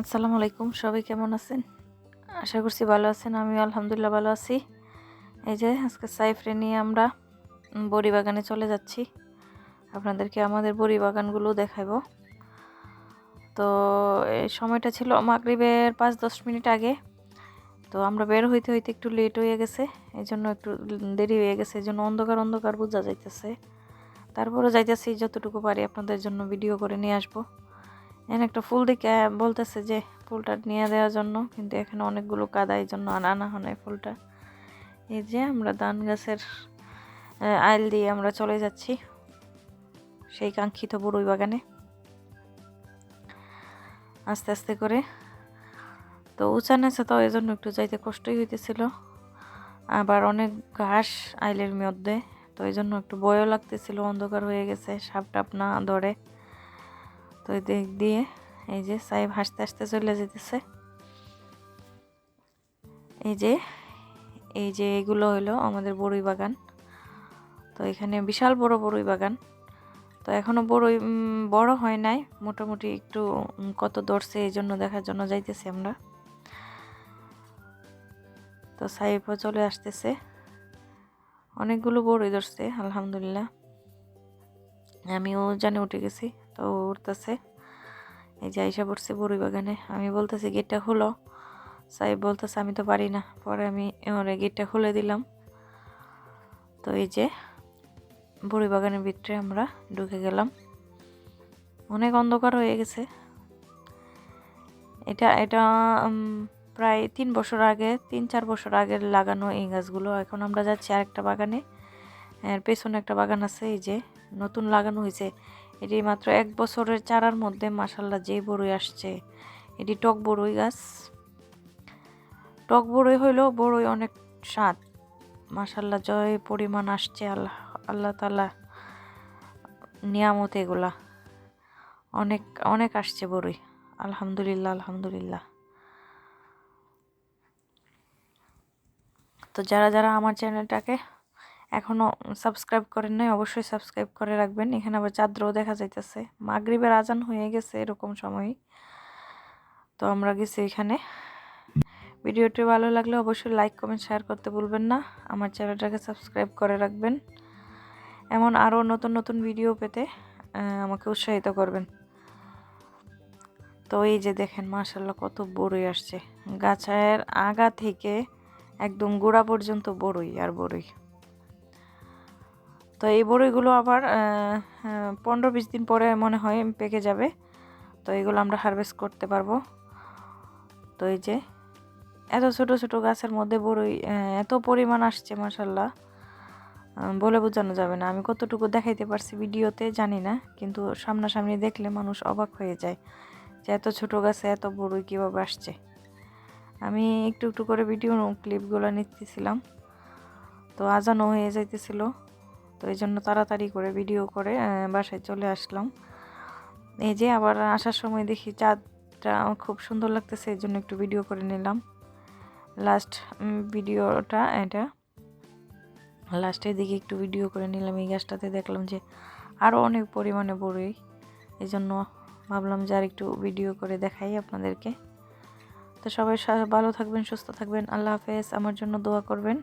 আসসালামু আলাইকুম, সবাই কেমন আছেন? আশা করছি ভালো আছেন আমি আলহামদুলিল্লাহ ভালো আছি। এই যে আজকে সাইফরে নিয়ে আমরা বড়ি বাগানে চলে যাচ্ছি। আপনাদেরকে আমাদের বড়ি বাগানগুলো দেখাবো। তো এই সময়টা ছিল মাগরিবের পাঁচ দশ মিনিট আগে। তো আমরা বের হইতে হইতে একটু লেট হয়ে গেছে এই জন্য একটু দেরি হয়ে গেছে এই জন্য অন্ধকার অন্ধকার বোঝা যাইতেছে। তারপরে যাইতেছি, যতটুকু পারি আপনাদের জন্য ভিডিও করে নিয়ে আসব। এখানে একটা ফুল দেখে বলতেছে যে ফুলটা নিয়ে দেওয়ার জন্য, কিন্তু এখানে অনেকগুলো কাদা এই জন্য আনা আনা হয় ফুলটা। এই যে আমরা ধান গাছের আইল দিয়ে আমরা চলে যাচ্ছি সেই কাঙ্ক্ষিত বড়ই বাগানে। আস্তে আস্তে করে। তো উঁচা নেছে তো এই জন্য একটু যাইতে কষ্টই হইতেছিল। আবার অনেক ঘাস আইলের মধ্যে, তো এই জন্য একটু ভয়ও লাগতেছিল, অন্ধকার হয়ে গেছে সাপ টাপ না ধরে। তো দিক দিয়ে এই যে সাহেব হাসতে হাসতে চলে যেতেছে। এই যে এই যে এগুলো হলো আমাদের বড়ই বাগান। তো এখানে বিশাল বড় বড়ই বাগান। তো এখনও বড়ই বড় হয় নাই। মোটামুটি একটু কত ধরছে এই জন্য দেখার জন্য যাইতেছি আমরা। তো সাহেবও চলে আসতেছে। অনেকগুলো বড়ই ধরছে আলহামদুলিল্লাহ। আমিও জানে উঠে গেছি, তো উঠতেছে। এই যে আইসা পড়ছে বড়ি বাগানে। আমি বলতেছি, গেটটা খুলো। সাহেব বলতেছে, আমি তো পারি না। পরে আমি ওরে গেটটা খুলে দিলাম। তো এই যে বড়ি বাগানের ভিতরে আমরা ঢুকে গেলাম। অনেক অন্ধকার হয়ে গেছে। এটা এটা প্রায় তিন বছর আগে, তিন, চার বছর আগে লাগানো এই গাছগুলো। এখন আমরা যাচ্ছি আরেকটা বাগানে। এর পেছনে একটা বাগান আছে, এই যে নতুন লাগানো হয়েছে। এটি মাত্র এক বছরের চারার মধ্যে মাসাল্লাহ যে বড়ই আসছে। এটি টক বড়ই গাছ। টক বড়ই হইলেও বড়ই অনেক স্বাদ। মাসাল্লাহ জয় পরিমাণ আসছে আল্লাহ আল্লাহ তালা নিয়ামত এগুলা। অনেক অনেক আসছে বড়ই। আলহামদুলিল্লাহ আলহামদুলিল্লাহ। তো যারা যারা আমার চ্যানেলটাকে এখনও সাবস্ক্রাইব করেন নাই, অবশ্যই সাবস্ক্রাইব করে রাখবেন। এখানে আবার চাঁদ্রও দেখা যাইতেছে। মাগরিবের আজান হয়ে গেছে এরকম সময়। তো আমরা গেছি এখানে। ভিডিওটি ভালো লাগলে অবশ্যই লাইক, কমেন্ট, শেয়ার করতে ভুলবেন না। আমার চ্যানেলটাকে সাবস্ক্রাইব করে রাখবেন। এমন আরও নতুন নতুন ভিডিও পেতে আমাকে উৎসাহিত করবেন। তো এই যে দেখেন মাশাল্লাহ কত বড়ই আসছে। গাছের আগা থেকে একদম গোড়া পর্যন্ত বড়ই আর বড়ই। তো এই বড়ইগুলো আবার পনেরো বিশ দিন পরে মনে হয় পেকে যাবে। তো এগুলো আমরা হারভেস্ট করতে পারব। তো এই যে, এত ছোট ছোট গাছের মধ্যে বড়ই এত পরিমাণ আসছে মাসাল্লাহ বলে বোঝানো যাবে না। আমি কতটুকু দেখাইতে পারছি ভিডিওতে জানি না, কিন্তু সামনাসামনি দেখলে মানুষ অবাক হয়ে যায় যে এত ছোট গাছে এত বড়ই কীভাবে আসছে। আমি একটু একটু করে ভিডিও ক্লিপগুলো নিতেছিলাম। তো আজানো হয়ে যাইতেছিল। তো এই জন্য তাড়াতাড়ি করে ভিডিও করে বাসায় চলে আসলাম। এই যে আবার আসার সময় দেখি চাঁদটা খুব সুন্দর লাগতেছে, এই জন্য একটু ভিডিও করে নিলাম। লাস্ট ভিডিওটা এটা। লাস্টের দিকে একটু ভিডিও করে নিলাম, এই গাছটাতে দেখলাম যে আরও অনেক পরিমাণে বড়ই। এই জন্য ভাবলাম যে আর একটু ভিডিও করে দেখাই আপনাদেরকে। তো সবাই ভালো থাকবেন, সুস্থ থাকবেন, আল্লাহ হাফেজ। আমার জন্য দোয়া করবেন।